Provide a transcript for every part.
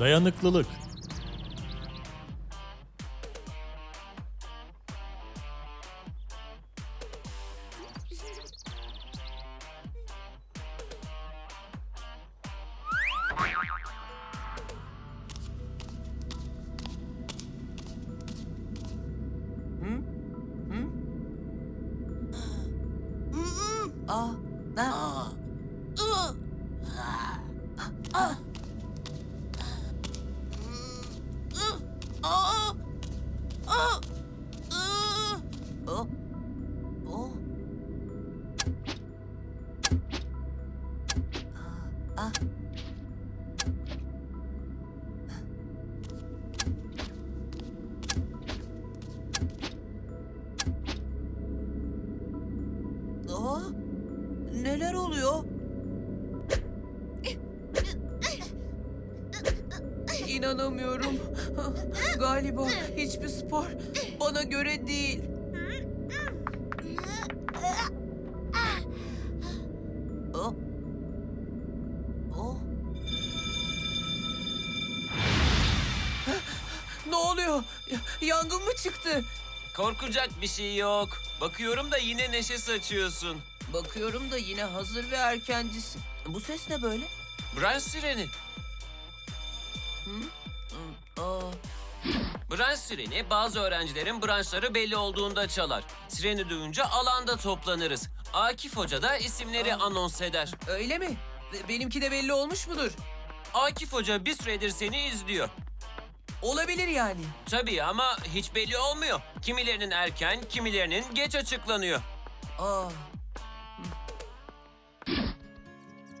Dayanıklılık. Aa, ha. O. O. Ah. Aa, neler oluyor? İnanamıyorum. Galiba hiçbir spor bana göre değil. Oluyor? Ya- Yangın mı çıktı? Korkacak bir şey yok. Bakıyorum da yine neşe saçıyorsun. Bakıyorum da yine hazır ve erkencisin. Bu ses ne böyle? Branş sireni. Aa, Branş sireni bazı öğrencilerin branşları belli olduğunda çalar. Sireni duyunca alanda toplanırız. Akif Hoca da isimleri anons eder. öyle mi? Be- Benimki de belli olmuş mudur? Akif Hoca bir süredir seni izliyor. Olabilir yani. Tabii ama hiç belli olmuyor. Kimilerinin erken, kimilerinin geç açıklanıyor. Aa,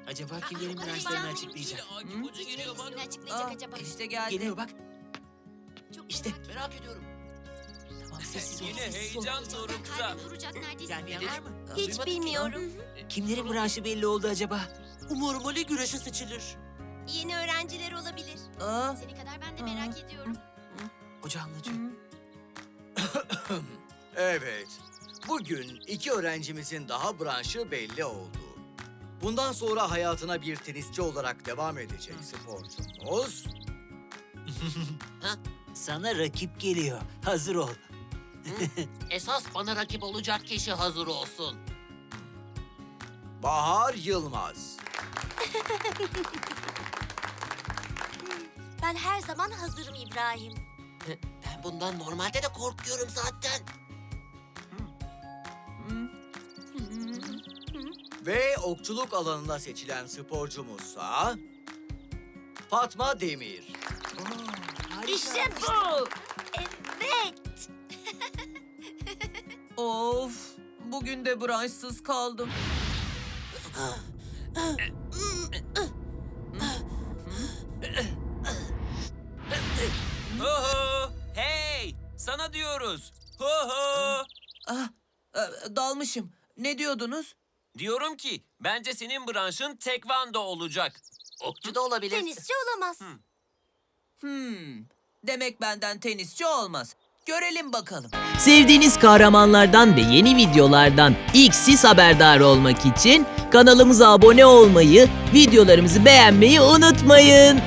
Acaba kimlerin branşlarını açıklayacak? Akif Hoca geliyor bak. İsmini açıklayacak aa, acaba? işte geldi. Geliyor bak. Çok İşte. merak ediyorum. Tamam sessiz ol. Yine sessiz ol. heyecan dorukta. Kalbim duracak neredeyse. Gelmeyen var mı? Hiç Duymadım ki. bilmiyorum. Kimlerin branşı belli oldu acaba? Umarım Ali güreşe seçilir. Yeni öğrenciler olabilir. Aa, Seni kadar ben de merak ediyorum. Hoca anlatıyor. Evet. Bugün iki öğrencimizin daha branşı belli oldu. Bundan sonra hayatına bir tenisçi olarak devam edecek sporcumuz Sana rakip geliyor. Hazır ol. Esas bana rakip olacak kişi hazır olsun. Bahar Yılmaz. Ben her zaman hazırım İbrahim. Ben bundan normalde de korkuyorum zaten. Ve okçuluk alanına seçilen sporcumuzsa Fatma Demir. İşte bu. Evet. of. Bugün de branşsız kaldım. Sana diyoruz. Ho ho! Ah, e, dalmışım. Ne diyordunuz? Diyorum ki bence senin branşın tekvando olacak. Okçu da olabilir. Tenisçi olamaz. Hmm. Demek benden tenisçi olmaz. Görelim bakalım. Sevdiğiniz kahramanlardan ve yeni videolardan ilk siz haberdar olmak için kanalımıza abone olmayı, videolarımızı beğenmeyi unutmayın.